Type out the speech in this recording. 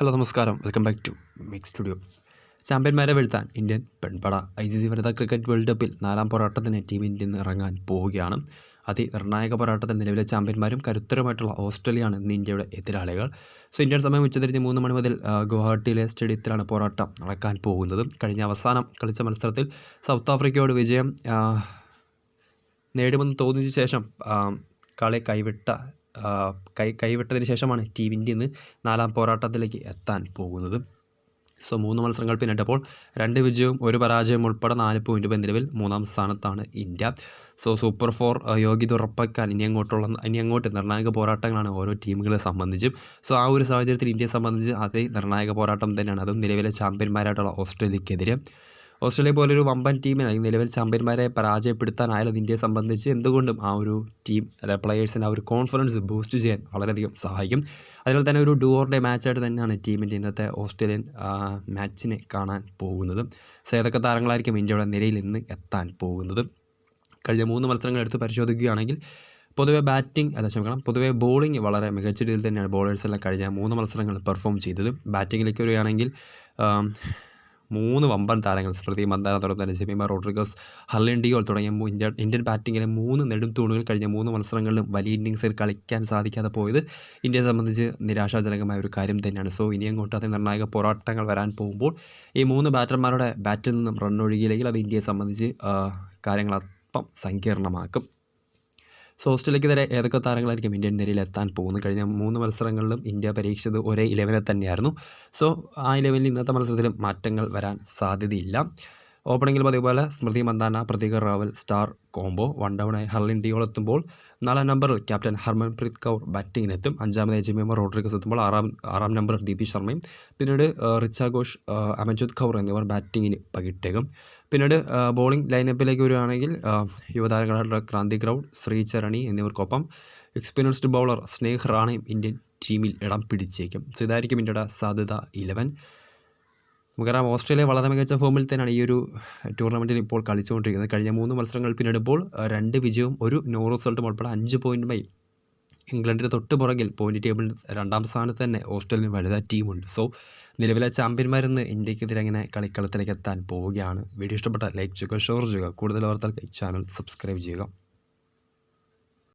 Hello നമസ്കാരം. Welcome back to mix studio. ചാമ്പ്യന്മാരെ വീഴ്ത്താൻ Indian പെൺപട ഐ സി സി വനിതാ ക്രിക്കറ്റ് വേൾഡ് കപ്പിൽ നാലാം പോരാട്ടത്തിന് ടീം ഇന്ത്യ നിന്ന് ഇറങ്ങാൻ പോവുകയാണ്. അതി നിർണായക പോരാട്ടത്തിൽ നിലവിലെ ചാമ്പ്യന്മാരും കരുത്തരുമായിട്ടുള്ള ഓസ്ട്രേലിയയാണ് ഇന്ന് ഇന്ത്യയുടെ എതിരാളികൾ. സോ ഇന്ത്യൻ സമയം ഉച്ചതിരിഞ്ഞ് മൂന്ന് മണി മുതൽ ഗുവാഹട്ടിയിലെ സ്റ്റേഡിയത്തിലാണ് പോരാട്ടം നടക്കാൻ പോകുന്നത്. കഴിഞ്ഞ അവസാനം കളിച്ച മത്സരത്തിൽ സൗത്ത് ആഫ്രിക്കയോട് വിജയം നേടുമെന്ന് തോന്നിയ ശേഷം കളി കൈവിട്ട കൈ കൈവിട്ടതിന് ശേഷമാണ് ടീം ഇന്ത്യ ഇന്ന് നാലാം പോരാട്ടത്തിലേക്ക് എത്താൻ പോകുന്നത്. സോ മൂന്ന് മത്സരങ്ങൾ പിന്നിട്ടപ്പോൾ രണ്ട് വിജയവും ഒരു പരാജയവും ഉൾപ്പെടെ നാല് പോയിന്റ് നിലവിൽ മൂന്നാം സ്ഥാനത്താണ് ഇന്ത്യ. സോ സൂപ്പർ ഫോർ യോഗ്യത ഉറപ്പാക്കാൻ ഇനി അങ്ങോട്ടുള്ള ഇനി അങ്ങോട്ട് നിർണായക പോരാട്ടങ്ങളാണ് ഓരോ ടീമുകളെ സംബന്ധിച്ചും. സോ ആ ഒരു സാഹചര്യത്തിൽ ഇന്ത്യയെ സംബന്ധിച്ച് അതേ നിർണായക പോരാട്ടം തന്നെയാണ്. അതും നിലവിലെ ചാമ്പ്യന്മാരായിട്ടുള്ള ഓസ്ട്രേലിയക്കെതിരെ. ഓസ്ട്രേലിയ പോലൊരു വമ്പൻ ടീമിനെ അല്ലെങ്കിൽ നിലവിൽ ചാമ്പ്യന്മാരെ പരാജയപ്പെടുത്താനായാലും ഇന്ത്യയെ സംബന്ധിച്ച് എന്തുകൊണ്ടും ആ ഒരു ടീം പ്ലെയേഴ്സിന് ആ ഒരു കോൺഫിഡൻസ് ബൂസ്റ്റ് ചെയ്യാൻ വളരെയധികം സഹായിക്കും. അതുപോലെ തന്നെ ഒരു ഡു ഓർ ഡേ മാച്ചായിട്ട് തന്നെയാണ് ടീമിന്റെ ഇന്നത്തെ ഓസ്ട്രേലിയൻ മാച്ചിനെ കാണാൻ പോകുന്നത്. സോ ഏതൊക്കെ താരങ്ങളായിരിക്കും ഇന്ത്യയുടെ നിരയിൽ ഇന്ന് എത്താൻ പോകുന്നത്? കഴിഞ്ഞ മൂന്ന് മത്സരങ്ങൾ എടുത്ത് പരിശോധിക്കുകയാണെങ്കിൽ പൊതുവേ ബാറ്റിംഗ് അല്ല ക്ഷമിക്കണം പൊതുവേ ബോളിംഗ് വളരെ മികച്ച രീതിയിൽ തന്നെയാണ് ബോളേഴ്സ് എല്ലാം കഴിഞ്ഞ മൂന്ന് മത്സരങ്ങൾ പെർഫോം ചെയ്തത്. ബാറ്റിങ്ങിലേക്ക് വരികയാണെങ്കിൽ മൂന്ന് വമ്പൻ താരങ്ങൾ. സ്മൃതി മന്ദാനത്തോടൊപ്പം തന്നെ ജെമിമ റോഡ്രിഗസ് ഹർലിൻ ഡിയോൾ തുടങ്ങിയ ഇന്ത്യൻ ഇന്ത്യ ഇന്ത്യൻ ബാറ്റിങ്ങിലെ മൂന്ന് നെടും തൂണുകൾ കഴിഞ്ഞ മൂന്ന് മത്സരങ്ങളിലും വലിയ ഇന്നിങ്സിൽ കളിക്കാൻ സാധിക്കാതെ പോയത് ഇന്ത്യയെ സംബന്ധിച്ച് നിരാശാജനകമായ ഒരു കാര്യം തന്നെയാണ്. സോ ഇനി അങ്ങോട്ട് അതിന് നിർണായക പോരാട്ടങ്ങൾ വരാൻ പോകുമ്പോൾ ഈ മൂന്ന് ബാറ്റർമാരുടെ ബാറ്റിൽ നിന്നും റൺ ഒഴുകിയില്ലെങ്കിൽ അത് ഇന്ത്യയെ സംബന്ധിച്ച് കാര്യങ്ങൾ അല്പം സങ്കീർണമാക്കും. സോ ഓസ്ട്രേലിയക്കെതിരെ ഏതൊക്കെ താരങ്ങളായിരിക്കും ഇന്ത്യൻ നിരയിൽ എത്താൻ പോകുന്നത്? കഴിഞ്ഞ മൂന്ന് മത്സരങ്ങളിലും ഇന്ത്യ പരീക്ഷിച്ചത് ഒരേ ഇലവനെ തന്നെയായിരുന്നു. സോ ആ ഇലവനിൽ ഇന്നത്തെ മത്സരത്തിലും മാറ്റങ്ങൾ വരാൻ സാധ്യതയില്ല. ഓപ്പണിങ്ങിൽ പതിപോലെ Smriti Mandhana Pratika Rawal star combo one ഡൗണായി Harleen Deol എത്തുമ്പോൾ നാലാം നമ്പറിൽ ക്യാപ്റ്റൻ ഹർമൻപ്രീത് കൗർ ബാറ്റിങ്ങിനെത്തും അഞ്ചാമതായി ജിമിമ റോഡ്രിഗസ് എത്തുമ്പോൾ ആറാം ആറാം നമ്പറിൽ ദീപി ശർമ്മയും പിന്നീട് റിച്ച ഘോഷ് അമൻജോത് കൗർ എന്നിവർ ബാറ്റിങ്ങിന് പകിട്ടേക്കും പിന്നീട് ബോളിംഗ് ലൈനപ്പിലേക്ക് വരികയാണെങ്കിൽ യുവതാരങ്ങളായിട്ടുള്ള ക്രാന്തി ഗ്രൗഡ് ശ്രീചരണി എന്നിവർക്കൊപ്പം എക്സ്പീരിയൻസ്ഡ് ബൗളർ സ്നേഹ് റാണയും ഇന്ത്യൻ ടീമിൽ ഇടം പിടിച്ചേക്കും. സോ ഇതായിരിക്കും ഇന്ത്യയുടെ സാധ്യത ഇലവൻ നമുക്കറിയാം ഓസ്ട്രേലിയ വളരെ മികച്ച ഫോമിൽ തന്നെയാണ് ഈ ഒരു ടൂർണമെന്റിൽ ഇപ്പോൾ കളിച്ചുകൊണ്ടിരിക്കുന്നത്. കഴിഞ്ഞ മൂന്ന് മത്സരങ്ങൾ പിന്നിടുമ്പോൾ രണ്ട് വിജയവും ഒരു നോ റിസൾട്ടും ഉൾപ്പെടെ അഞ്ച് പോയിന്റുമായി ഇംഗ്ലണ്ടിന് തൊട്ട് പുറകിൽ പോയിന്റ് ടേബിളിൽ രണ്ടാം സ്ഥാനത്ത് തന്നെ ഓസ്ട്രേലിയൻ വലുത ടീമുണ്ട്. സോ നിലവിലെ ചാമ്പ്യന്മാരെന്ന് ഇന്ത്യക്കെതിരെ അങ്ങനെ കളിക്കളത്തിലേക്ക് എത്താൻ പോവുകയാണ്. വീഡിയോ ഇഷ്ടപ്പെട്ട ലൈക്ക് ചെയ്യുക ഷെയർ ചെയ്യുക. കൂടുതൽ വാർത്തകൾക്ക് ചാനൽ സബ്സ്ക്രൈബ് ചെയ്യുക.